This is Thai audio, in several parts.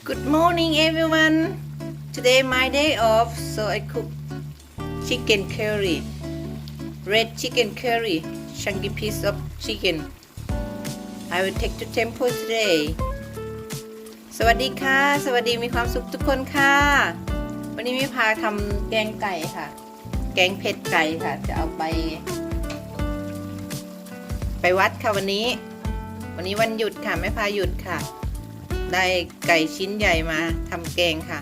Good morning, everyone. Today my day off, so I cook chicken curry, red chicken curry, chunky piece of chicken. I will take to temple today. สวัสดีค่ะ สวัสดีมีความสุขทุกคนค่ะ วันนี้มิพาทำแกงไก่ค่ะ แกงเผ็ดไก่ค่ะ จะเอาไป ไปวัดค่ะวันนี้ วันนี้วันหยุดค่ะแม่พาหยุดค่ะ ได้ไก่ชิ้นใหญ่มาทำแกงค่ะ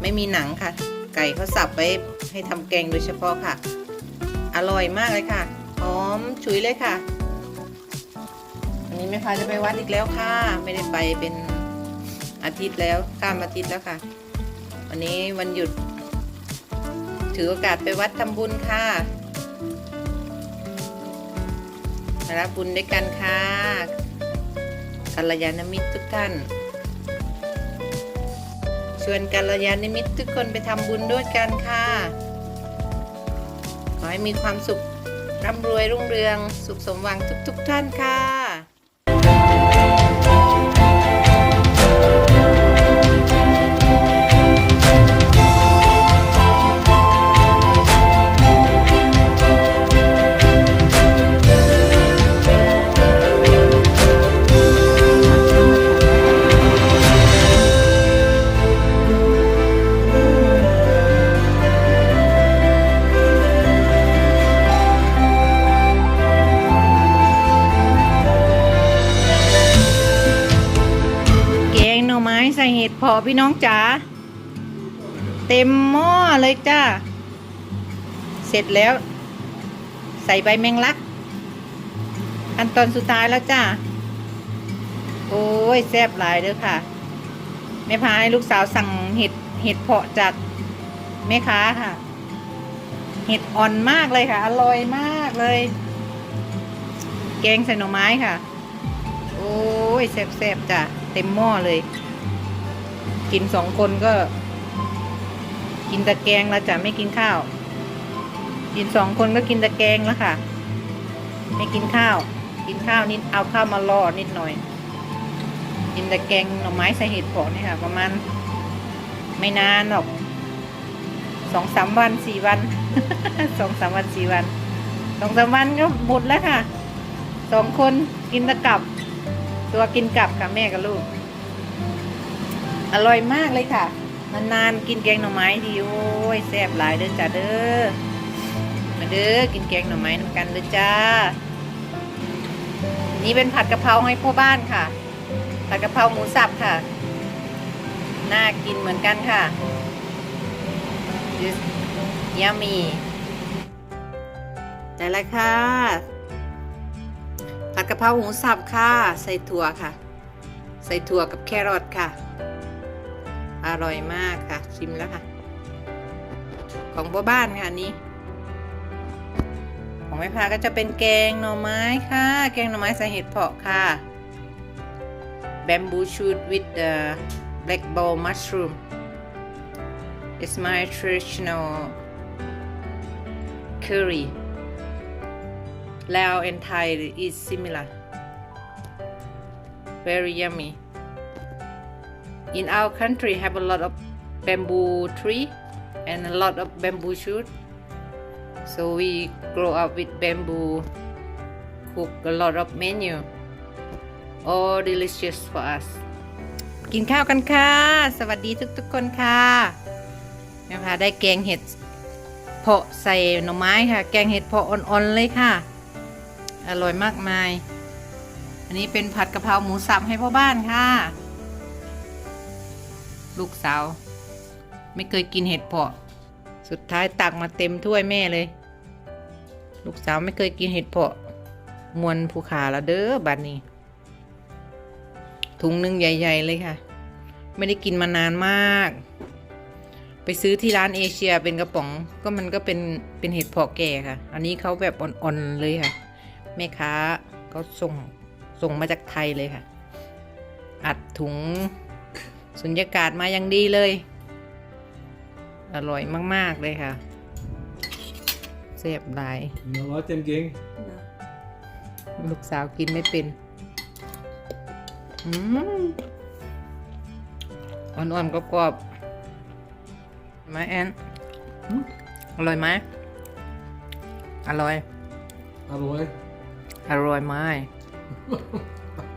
ไม่มีหนังค่ะ ไก่เขาสับไว้ให้ทำแกงโดยเฉพาะค่ะ อร่อยมากเลยค่ะ หอมฉุยเลยค่ะวันนี้แม่พาจะไปวัดอีกแล้วค่ะ ไม่ได้ไปเป็นอาทิตย์แล้วข้ามอาทิตย์แล้วค่ะ วันนี้วันหยุด ถือโอกาสไปวัดทำบุญค่ะรับบุญด้วยกันค่ะ กัลยาณมิตรทุกท่าน ชวนกัลยาณมิตรทุกคนไปทำบุญด้วยกันค่ะ ขอให้มีความสุขร่ำรวยรุ่งเรือง สุขสมหวังทุกๆทท่านค่ะ อพี่น้องจ๋าเต็มหม้อเลยจ้า เสร็จแล้ว ใส่ใบแมงลักขั้นตอนสุดท้ายแล้วจ้า โอ้ยแซ่บหลายเด้อค่ะ แม่พาให้ลูกสาวสั่งเห็ดเห็ดเพาะจากแม่ค้าค่ะ เห็ดอ่อนมากเลยค่ะ อร่อยมากเลย แกงใส่หน่อไม้ค่ะ โอ้ยแซ่บๆจ้ะเต็มหม้อเลย กินสองคนก็ กินต่แกงแล้วจ้ะไม่กินข้าว กินสองคนก็กินต่แกงแล้วค่ะ ไม่กินข้าว กินข้าวนิดเอาข้าวมาล่อนิดหน่อย กินต่แกงหน่อไม้ใส่เห็ดเผาะนี่ค่ะ ประมาณไม่นานหรอกสองสามวันสี่วันสองสามวันสี่วันสองสามวันก็หมดแล้วค่ะสองคนกินตะกลับ ตัวกินกลับค่ะแม่กับลูก อร่อยมากเลยค่ะนานๆกินแกงหน่อไม้ดีโอ้ยแซ่บหลายเด้อจ้าเด้อมาเด้อกินแกงหน่อไม้น้ำกันเด้อจ้า นี่เป็นผัดกะเพราให้พ่อบ้านค่ะ ผัดกะเพราหมูสับค่ะ น่ากินเหมือนกันค่ะ This yummy แต่ละค่ะ ผัดกะเพราหมูสับค่ะ ใส่ถั่วค่ะ ใส่ถั่วกับแครอทค่ะ อร่อยมากค่ะ ชิมแล้วค่ะ ของพ่อบ้านค่ะนี้ ของแม่พาก็จะเป็นแกงหน่อไม้ค่ะ แกงหน่อไม้ใส่เห็ดเผาะค่ะ bamboo shoot with the black ball mushroom it's my traditional curry Lao and Thai is similar. Very yummy. In our country have a lot of bamboo tree and a lot of bamboo shoot. So we grow up with bamboo, cook a lot of menu. All delicious for us. กินข้าวกันค่ะ สวัสดีทุกๆคนค่ะแม่พาได้แกงเห็ดเพาะใส่หน่อไม้ค่ะ แกงเห็ดเพาะอ่อนๆเลยค่ะ อร่อยมากมาย อันนี้เป็นผัดกะเพราหมูสับให้พ่อบ้านค่ะ ลูกสาว ไม่เคยกินเห็ดเพาะ สุดท้ายตักมาเต็มถ้วยแม่เลย ลูกสาวไม่เคยกินเห็ดเพาะ มวนภูขาแล้วเด้อบัดนี้ ถุงหนึ่งใหญ่ ๆ เลยค่ะ ไม่ได้กินมานานมาก ไปซื้อที่ร้านเอเชียเป็นกระป๋องก็มันก็เป็นเป็นเห็ดเพาะแก่ค่ะ อันนี้เขาแบบอ่อนๆเลยค่ะ แม่ค้าเขาส่งส่งมาจากไทยเลยค่ะ อัดถุง สุญญากาศมาอย่างดีเลย อร่อยมาก ๆ เลยค่ะแซ่บหลาย Nó nói trên kia ลูกสาวกินไม่เป็นอืมอ่อนๆกรอบๆไหมแอนอืมอร่อยไหมอร่อย Alloy. อร่อยไหม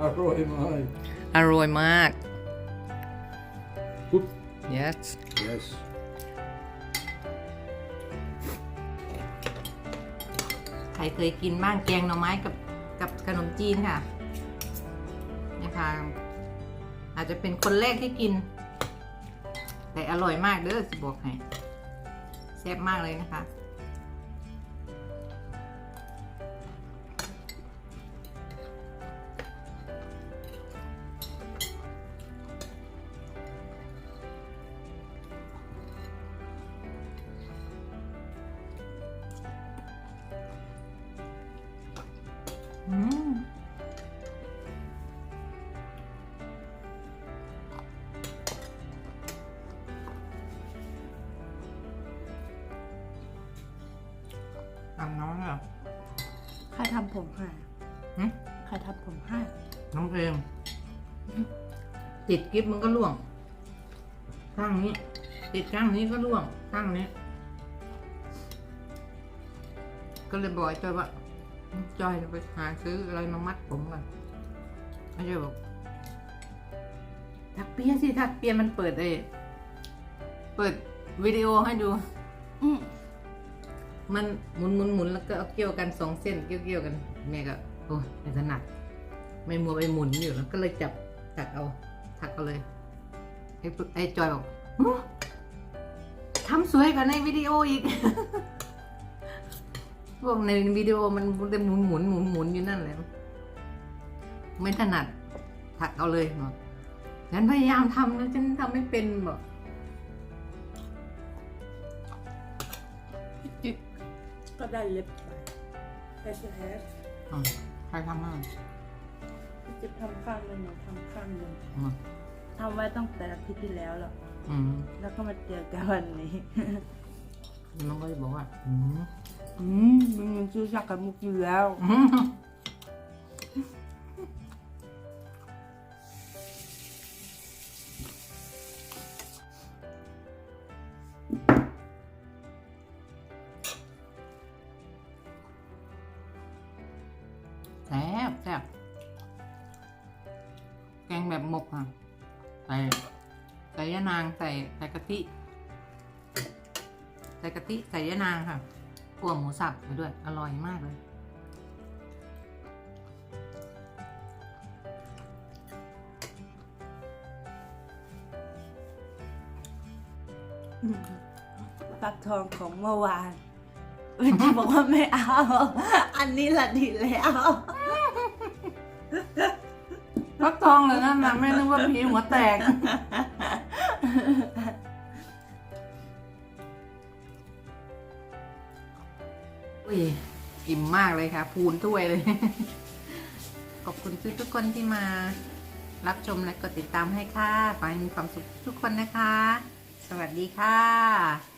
Alloy mine. อร่อยมาก Oep. yes Yes. ใครเคยกินบ้างแกงหน่อไม้กับกับขนมจีนค่ะนะคะอาจจะเป็นคนแรกที่กิน แต่อร่อยมากเด้อสิบอกให้แซ่บมากเลยนะคะ อืมทำน้องเหรอใครทำผมให้หึใครทำผมให้น้องเองติดกิฟมันก็ล่วงข้างนี้ ติดข้างนี้ก็ล่วงข้างนี้ ก็เลยบอกไอ้จอยว่า จอยไปหาซื้ออะไรมามัดผมกันไอ้จอยบอกถักเปียสิถักเปียมันเปิดเอเปิดวิดีโอให้ดู อืมมันหมุนหมุนหมุนแล้วก็เอาเกี่ยวกันสองเส้นเกี่ยวเกี่ยวกัน แม่ก็โอ้ยไม่ถนัดไม่มัวไปหมุนอยู่แล้วก็เลยจับถักเอาถักเอาเลยไอ้ปุ๊ไอ้จอยบอกหูทำสวยกว่าในวิดีโออีก พวกในวิดีโอมันจะหมุนหมุนหมุนหมุนอยู่นั่นแหละไม่ถนัดถักเอาเลยบอกฉันพยายามทำแล้วฉันทำไม่เป็นบอกก็ได้เล็บไปแฮชแฮชอ๋อใครทำให้จะทำข้างหนึ่งหนูทำข้างหนึ่งอืมทำไว้ตั้งแต่อาทิตย์ที่แล้วแล้วอืมแล้วก็มาเจอกันวันนี้ น้องก็จะบอกว่า อืม อืมมันซื้อสักกับมุกอยู่แล้ว แซ่บแซ่บแกงแบบหมกอะ ใส่ใส่ยะนางใส่ใส่กะทิ ใส่กะทิใส่ยะนางค่ะ ขั่วหมูสับไปด้วย อร่อยมากเลย ปักทองของเมื่อวานเวนจีบอกว่าไม่เอา อันนี้ละดีแล้วฟักทองเลยนะนะไม่นึกว่าผีหัวแตก อุ้ยอิ่มมากเลยค่ะ พูนถ้วยเลย ขอบคุณทุกๆคนที่มา รับชมและกดติดตามให้ค่ะขอให้มีความสุขทุกคนนะคะ สวัสดีค่ะ